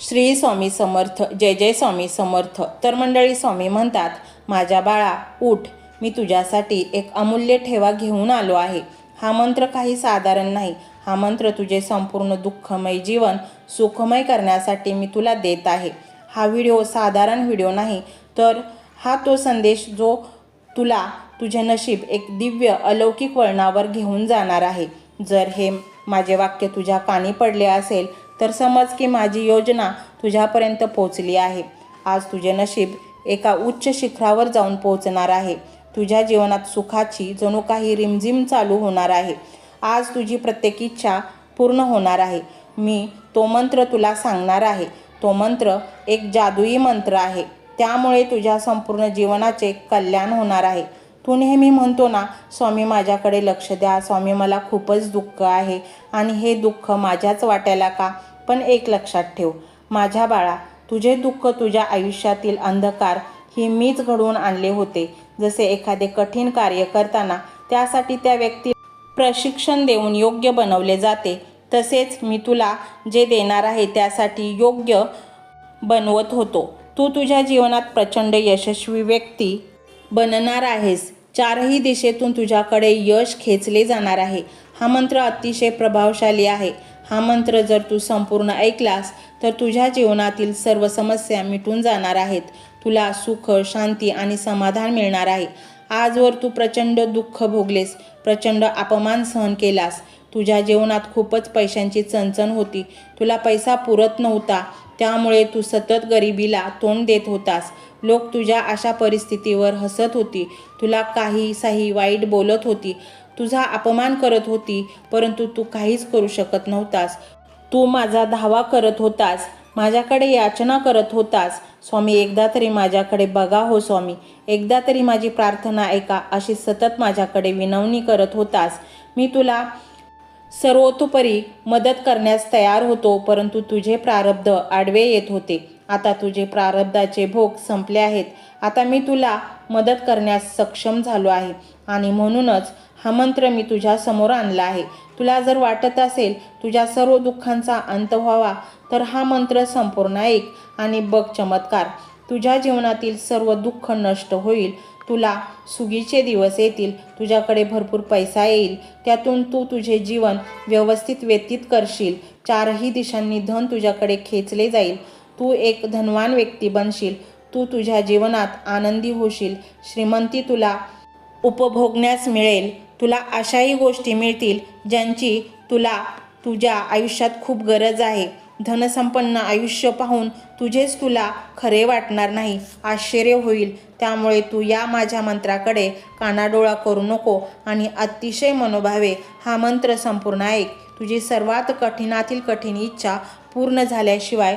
श्री स्वामी समर्थ जय जय स्वामी समर्थ. तर मंडळी स्वामी म्हणतात माझ्या बाळा उठ. मी तुझ्यासाठी एक अमूल्य ठेवा घेऊन आलो आहे. हा मंत्र काही साधारण नाही. हा मंत्र तुझे संपूर्ण दुःखमय जीवन सुखमय करण्यासाठी मी तुला देत आहे. हा व्हिडिओ साधारण व्हिडिओ नाही तर हा तो संदेश जो तुला तुझे नशीब एक दिव्य अलौकिक वळणावर घेऊन जाणार आहे. जर हे माझे वाक्य तुझ्या कानी पडले असेल तर समज की माझी योजना तुझ्यापर्यंत पोचली आहे. आज तुझे नशीब एका उच्च शिखरावर जाऊन पोहोचणार आहे. तुझ्या जीवनात सुखाची जणू काही रिमझिम चालू होणार आहे. आज तुझी प्रत्येक इच्छा पूर्ण होणार आहे. मी तो मंत्र तुला सांगणार आहे. तो मंत्र एक जादुई मंत्र आहे. त्यामुळे तुझ्या संपूर्ण जीवनाचे कल्याण होणार आहे. तू नेहमी म्हणतो ना स्वामी माझ्याकडे लक्ष द्या स्वामी मला खूपच दुःख आहे आणि हे दुःख माझ्याच वाट्याला का? पण एक लक्षात ठेव माझ्या बाळा तुझे दुःख तुझ्या आयुष्यातील अंधकार ही मीच घडवून आणले होते. जसे एखादे कठीण कार्य करताना त्यासाठी त्या व्यक्ती प्रशिक्षण देऊन योग्य बनवले जाते तसेच मी तुला जे देणार आहे त्यासाठी योग्य बनवत होतो. तू तुझ्या जीवनात प्रचंड यशस्वी व्यक्ती बनणार आहेस. चारही दिशेतून तुझ्याकडे यश खेचले जाणार आहे. हा मंत्र अतिशय प्रभावशाली आहे. हा मंत्र जर तू संपूर्ण ऐकलास तर तुझ्या जीवनातील सर्व समस्या मिटून जाणार आहेत. तुला सुख शांती आणि समाधान मिळणार आहे. आजवर तू प्रचंड दुःख भोगलेस प्रचंड अपमान सहन केलास. तुझ्या जीवनात खूपच पैशांची चणचण होती. तुला पैसा पुरत नव्हता. त्यामुळे तू सतत गरिबीला तोंड देत होतास. लोक तुझ्या अशा परिस्थितीवर हसत होती. तुला काही साही वाईट बोलत होती. तुझा अपमान करत होती परंतु तू काहीच करू शकत नव्हतास. तू माझा धावा करत होतास. माझ्याकडे याचना करत होतास. स्वामी एकदा तरी माझ्याकडे बघा हो स्वामी. एकदा तरी माझी प्रार्थना ऐका. अशी सतत माझ्याकडे विनवणी करत होतास. मी तुला सर्वतोपरी मदत करण्यास तयार होतो परंतु तुझे प्रारब्ध आडवे येत होते. आता तुझे प्रारब्धाचे भोग संपले आहेत. आता मी तुला मदत करण्यास सक्षम झालो आहे आणि म्हणूनच हा मंत्र मी तुझ्या समोर आणला आहे. तुला जर वाटत असेल तुझ्या सर्व दुःखांचा अंत व्हावा तर हा मंत्र संपूर्ण ऐक आणि बघ चमत्कार. तुझ्या जीवनातील सर्व दुःख नष्ट होईल. तुला सुगीचे दिवस येतील. तुझ्याकडे भरपूर पैसा येईल. त्यातून तू तुझे जीवन व्यवस्थित व्यतीत करशील. चारही दिशांनी धन तुझ्याकडे खेचले जाईल. तू एक धनवान व्यक्ती बनशील. तू तुझ्या जीवनात आनंदी होशील. श्रीमंती तुला उपभोगण्यास मिळेल. तुला अशाही गोष्टी मिळतील ज्यांची तुला तुझ्या आयुष्यात खूप गरज आहे. धनसंपन्न आयुष्य पाहून तुझेच तुला खरे वाटणार नाही. आश्चर्य होईल. त्यामुळे तू या माझ्या मंत्राकडे कानाडोळा करू नको आणि अतिशय मनोभावे हा मंत्र संपूर्ण ऐक. तुझी सर्वात कठीणातील कठीण इच्छा पूर्ण झाल्याशिवाय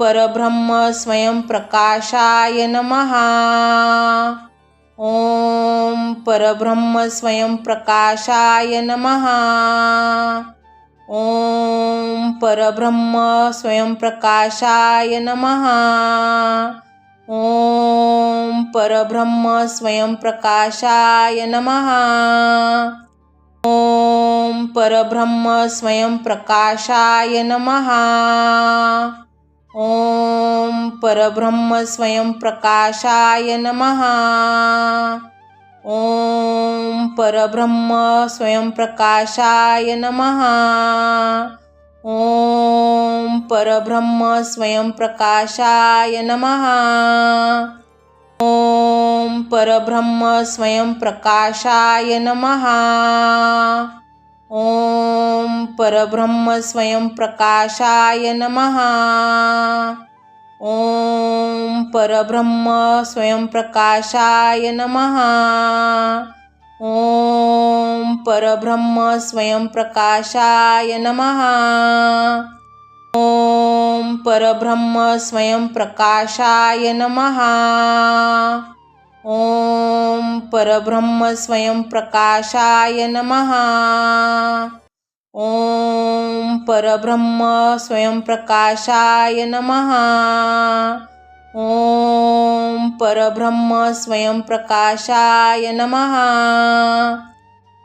परब्रह्मस्वयंप्रकाशाय नमः। ॐ परब्रह्मस्वयंप्रकाशाय नमः। ॐ परब्रह्म परब्रह्मस्वयंप्रकाशाय नमः। ॐ परब्रह्म स्वयं प्रकाशाय नमः। ॐ परब्रह्म स्वयं प्रकाशाय नमः। ॐ परब्रह्मस्वयंप्रकाशाय नमः। ॐ परब्रह्म परब्रह्मस्वयंप्रकाशाय नमः। ॐ परब्रह्मस्वयंप्रकाशाय नमः। ॐ परब्रह्मस्वयंप्रकाशाय नमः। ॐ परब्रह्म स्वयंप्रकाशाय नमः। ॐ परब्रह्म स्वयंप्रकाशाय नमः। ॐ परब्रह्म स्वयंप्रकाशाय नमः। ॐ परब्रह्म स्वयंप्रकाशाय नमः। ओम परब्रह्म स्वयं प्रकाशाय नमः। ॐ परब्रह्म स्वयं प्रकाशाय नमः। ॐ परब्रह्म स्वयं प्रकाशाय नमः।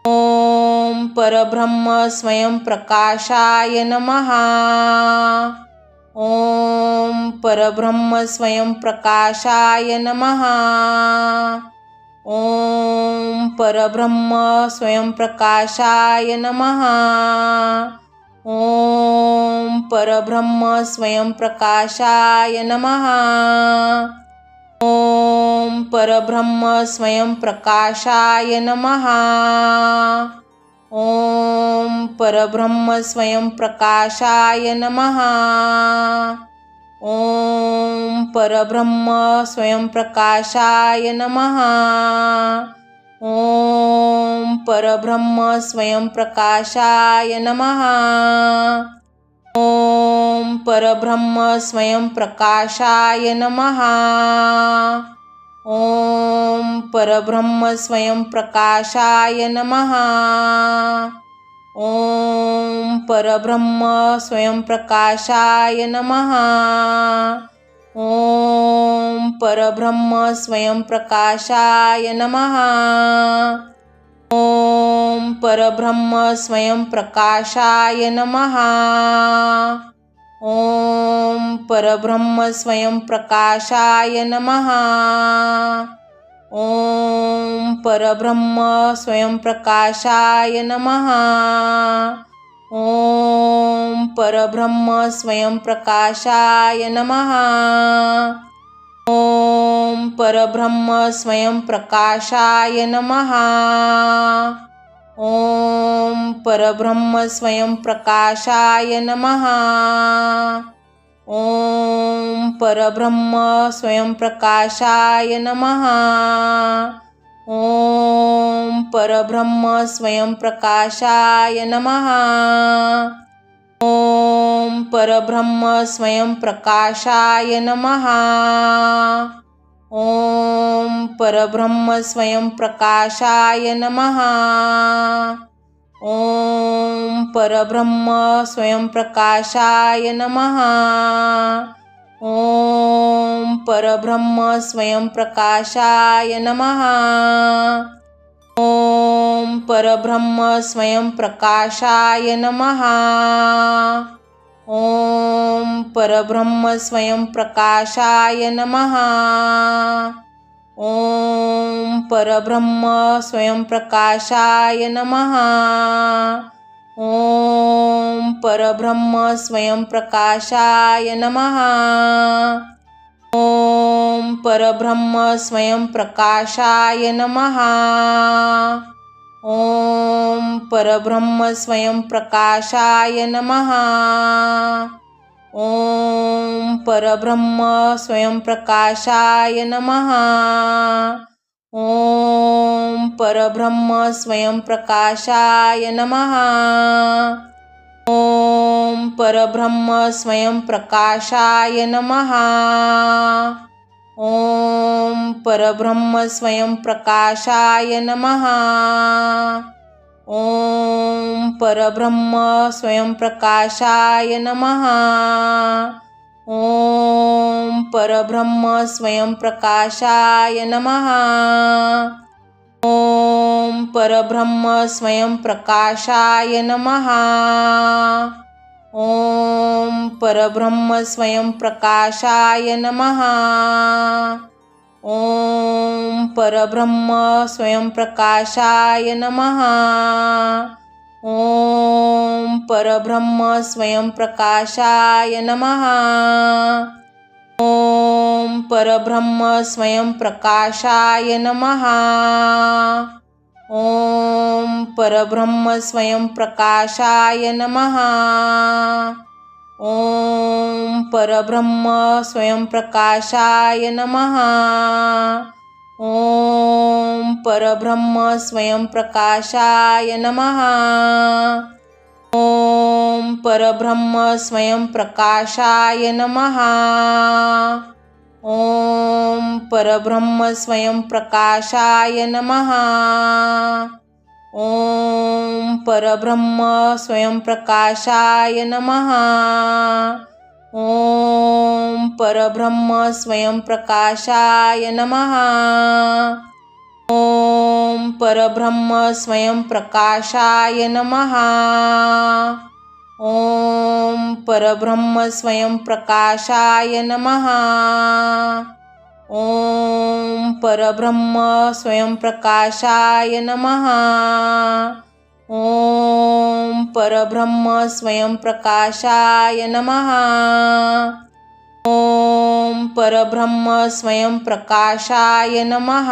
ॐ परब्रह्म स्वयं प्रकाशाय नमः। ॐ परब्रह्म स्वयं प्रकाशाय नमः। ॐ परब्रह्म स्वयंप्रकाशाय नमः। ॐ परब्रह्म स्वयंप्रकाशाय नमः। ॐ परब्रह्म स्वयंप्रकाशाय नमः। ॐ परब्रह्म स्वयंप्रकाशाय नमः। ॐ परब्रह्म स्वयंप्रकाशाय नमः। ॐ परब्रह्म स्वयंप्रकाशाय नमः। ॐ परब्रह्म स्वयंप्रकाशाय नमः। ॐ परब्रह्म स्वयंप्रकाशाय नमः। ॐ परब्रह्म स्वयंप्रकाशाय नमः। ॐ परब्रह्म स्वयंप्रकाशाय नमः। ॐ परब्रह्म स्वयंप्रकाशाय नमः। ॐ परब्रह्म स्वयंप्रकाशाय नमः। ॐ परब्रह्म स्वयंप्रकाशाय नमः। ॐ परब्रह्म स्वयंप्रकाशाय नमः। ॐ परब्रह्म स्वयंप्रकाशाय नमः। ॐ परब्रह्म स्वयंप्रकाशाय नमः। ॐ परब्रह्म स्वयंप्रकाशाय नमः। ॐ परब्रह्म स्वयंप्रकाशाय नमः। ॐ परब्रह्म स्वयंप्रकाशाय नमः। ॐ परब्रह्म स्वयंप्रकाशाय नमः। ॐ परब्रह्म स्वयंप्रकाशाय नमः। ॐ परब्रह्म स्वयंप्रकाशाय नमः। ॐ परब्रह्म स्वयंप्रकाशाय नमः। ॐ परब्रह्म स्वयंप्रकाशाय नमः। ॐ परब्रह्म स्वयंप्रकाशाय नमः। ॐ परब्रह्म स्वयंप्रकाशाय नमः। ॐ परब्रह्म स्वयंप्रकाशाय नमः। ॐ परब्रह्म स्वयंप्रकाशाय नमः। ॐ परब्रह्म स्वयंप्रकाशाय नमः। ॐ परब्रह्म स्वयंप्रकाशाय नमः। ॐ परब्रह्म स्वयंप्रकाशाय नमः। ॐ परब्रह्म स्वयंप्रकाशाय नमः। ॐ परब्रह्म स्वयंप्रकाशाय नमः। ॐ परब्रह्म स्वयंप्रकाशाय नमः। ॐ परब्रह्म स्वयंप्रकाशाय नमः। ॐ परब्रह्म स्वयंप्रकाशाय नमः। ॐ परब्रह्म स्वयंप्रकाशाय नमः। ॐ परब्रह्म स्वयंप्रकाशाय नमः। ॐ परब्रह्म स्वयंप्रकाशाय नमः। ॐ परब्रह्म स्वयंप्रकाशाय नमः। ॐ परब्रह्म स्वयंप्रकाशाय नमः। ॐ परब्रह्म स्वयंप्रकाशाय नमः। ॐ परब्रह्म स्वयंप्रकाशाय नमः। ॐ परब्रह्म स्वयंप्रकाशाय नमः। ॐ परब्रह्म स्वयंप्रकाशाय नमः। ॐ परब्रह्म स्वयंप्रकाशाय नमः। ॐ परब्रह्म स्वयंप्रकाशाय नमः। ॐ परब्रह्म स्वयंप्रकाशाय नमः। ॐ परब्रह्म स्वयंप्रकाशाय नमः। ॐ परब्रह्म स्वयंप्रकाशाय नमः। ॐ परब्रह्म स्वयंप्रकाशाय नमः।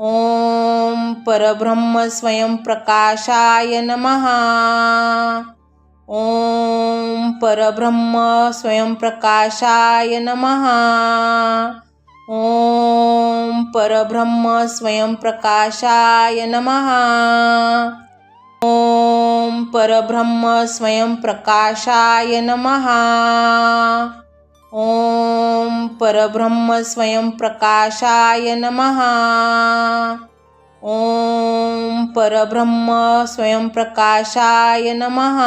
ॐ परब्रह्म स्वयंप्रकाशाय नमः। ॐ परब्रह्म स्वयंप्रकाशाय नमः। ॐ परब्रह्म स्वयंप्रकाशाय नमः। ॐ परब्रह्म स्वयंप्रकाशाय नमः। ॐ परब्रह्म स्वयंप्रकाशाय नमः। ॐ परब्रह्म स्वयंप्रकाशाय नमः।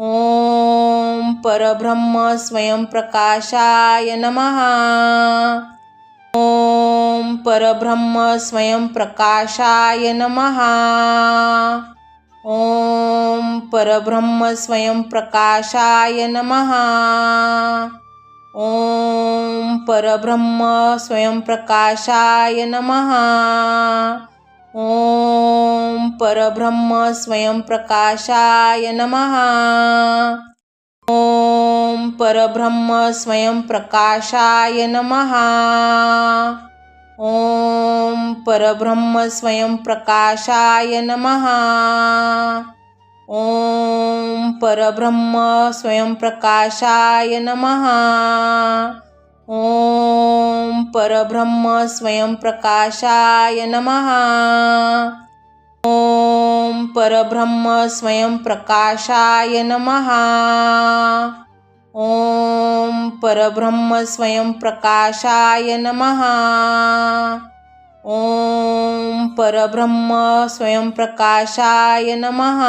ॐ परब्रह्म स्वयंप्रकाशाय नमः। ॐ परब्रह्म स्वयंप्रकाशाय नमः। ॐ परब्रह्म स्वयंप्रकाशाय नमः। ॐ परब्रह्म स्वयंप्रकाशाय नमः। ॐ परब्रह्म स्वयंप्रकाशाय नमः। ॐ परब्रह्म स्वयंप्रकाशाय नमः। ॐ परब्रह्म स्वयंप्रकाशाय नमः। ॐ परब्रह्म स्वयंप्रकाशाय नमः। ॐ परब्रह्म स्वयंप्रकाशाय नमः। ॐ परब्रह्म स्वयंप्रकाशाय नमः। ॐ परब्रह्म स्वयंप्रकाशाय नमः। ॐ परब्रह्म स्वयंप्रकाशाय नमः।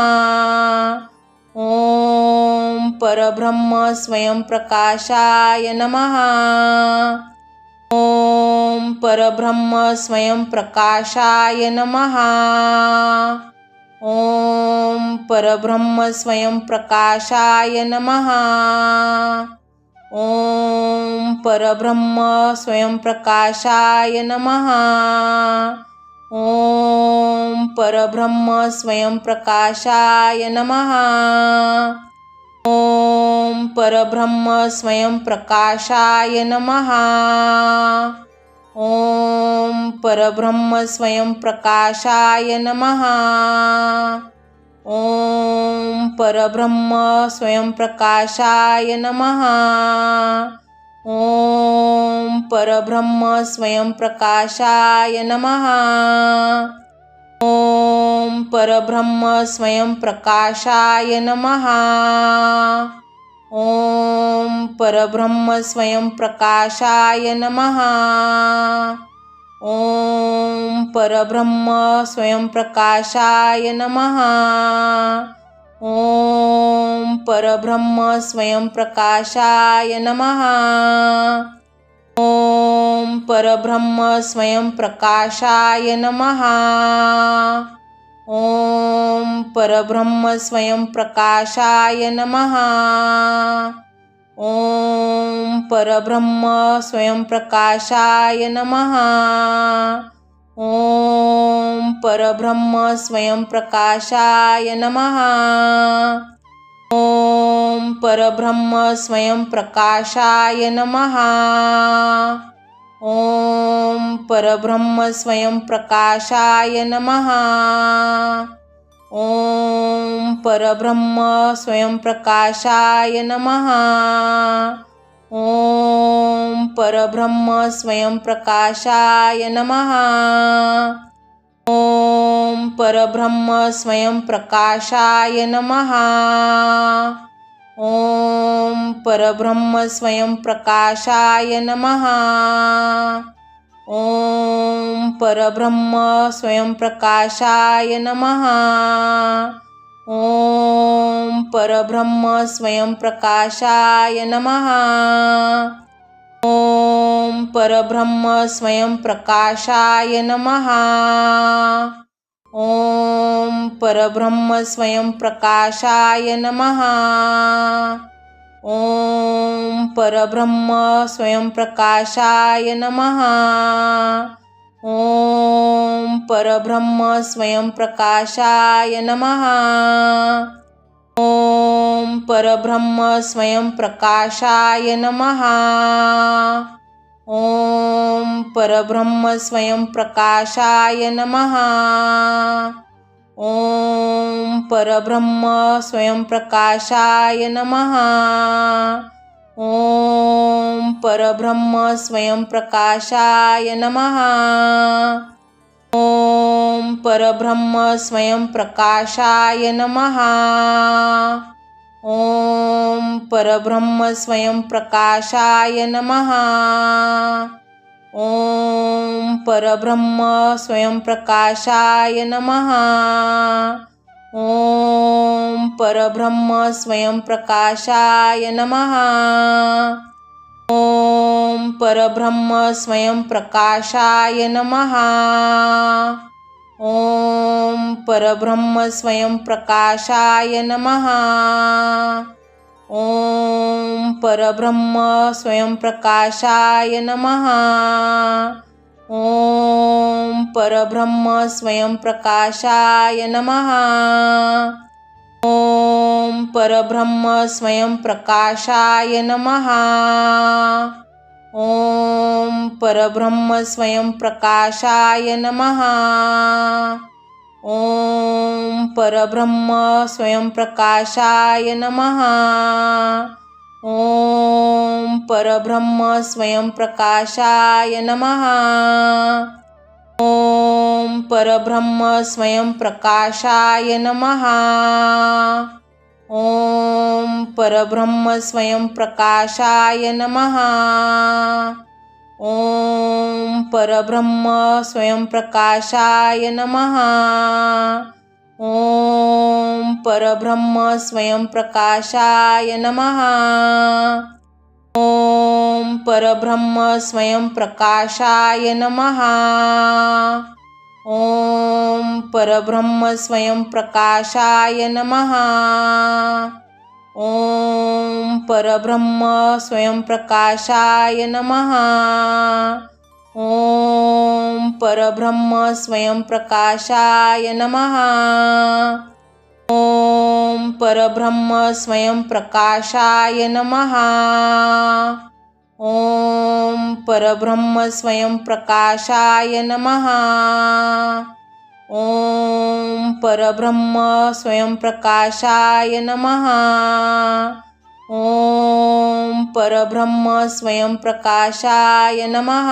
ॐ परब्रह्म स्वयंप्रकाशाय नमः। ॐ परब्रह्म स्वयंप्रकाशाय नमः। ॐ परब्रह्म स्वयंप्रकाशाय नमः। ॐ परब्रह्म स्वयंप्रकाशाय नमः। ॐ परब्रह्म स्वयंप्रकाशाय नमः। ॐ परब्रह्म स्वयंप्रकाशाय नमः। ॐ परब्रह्म स्वयंप्रकाशाय नमः। ॐ परब्रह्म स्वयंप्रकाशाय नमः। ॐ परब्रह्म स्वयंप्रकाशाय नमः। ॐ परब्रह्म स्वयंप्रकाशाय नमः। ॐ परब्रह्म स्वयंप्रकाशाय नमः। ॐ परब्रह्म स्वयंप्रकाशाय नमः। ॐ परब्रह्म स्वयंप्रकाशाय नमः। ॐ परब्रह्म स्वयंप्रकाशाय नमः। ॐ परब्रह्म स्वयंप्रकाशाय नमः। ॐ परब्रह्म स्वयंप्रकाशाय नमः। ॐ परब्रह्म स्वयंप्रकाशाय नमः। ॐ परब्रह्म स्वयंप्रकाशाय नमः। ॐ परब्रह्म स्वयंप्रकाशाय नमः। ॐ परब्रह्म स्वयंप्रकाशाय नमः। ॐ परब्रह्म स्वयंप्रकाशाय नमः। ॐ परब्रह्म स्वयंप्रकाशाय नमः। ॐ परब्रह्म स्वयंप्रकाशाय नमः। ॐ परब्रह्म स्वयंप्रकाशाय नमः। ॐ परब्रह्म स्वयंप्रकाशाय नमः। ॐ परब्रह्म स्वयंप्रकाशाय नमः। ॐ परब्रह्म स्वयंप्रकाशाय नमः। ॐ परब्रह्म स्वयंप्रकाशाय नमः। ॐ परब्रह्म स्वयंप्रकाशाय नमः। ॐ परब्रह्म स्वयंप्रकाशाय नमः। ॐ परब्रह्म स्वयंप्रकाशाय नमः। ॐ परब्रह्म स्वयंप्रकाशाय नमः। ॐ परब्रह्म स्वयंप्रकाशाय नमः। ॐ परब्रह्म स्वयंप्रकाशाय नमः। ॐ परब्रह्म स्वयंप्रकाशाय नमः। ॐ परब्रह्म स्वयंप्रकाशाय नमः। ॐ परब्रह्म स्वयंप्रकाशाय नमः। ॐ परब्रह्म स्वयंप्रकाशाय नमः। ॐ परब्रह्म स्वयंप्रकाशाय नमः। ॐ परब्रह्म स्वयंप्रकाशाय नमः। ॐ परब्रह्म स्वयंप्रकाशाय नमः। ॐ परब्रह्म स्वयंप्रकाशाय नमः। ॐ परब्रह्म स्वयंप्रकाशाय नमः। ॐ परब्रह्म स्वयंप्रकाशाय नमः। ॐ परब्रह्म स्वयंप्रकाशाय नमः। ॐ परब्रह्म स्वयंप्रकाशाय नमः। ॐ परब्रह्म स्वयंप्रकाशाय नमः। ॐ परब्रह्म स्वयंप्रकाशाय नमः। ॐ परब्रह्म स्वयंप्रकाशाय नमः। ॐ परब्रह्म स्वयंप्रकाशाय नमः। ॐ परब्रह्म स्वयंप्रकाशाय नमः। ॐ परब्रह्म स्वयंप्रकाशाय नमः ॐ परब्रह्म स्वयंप्रकाशाय नमः। ॐ परब्रह्म स्वयंप्रकाशाय नमः। ॐ परब्रह्म स्वयंप्रकाशाय नमः। ॐ परब्रह्म स्वयंप्रकाशाय नमः। ॐ परब्रह्म स्वयंप्रकाशाय नमः।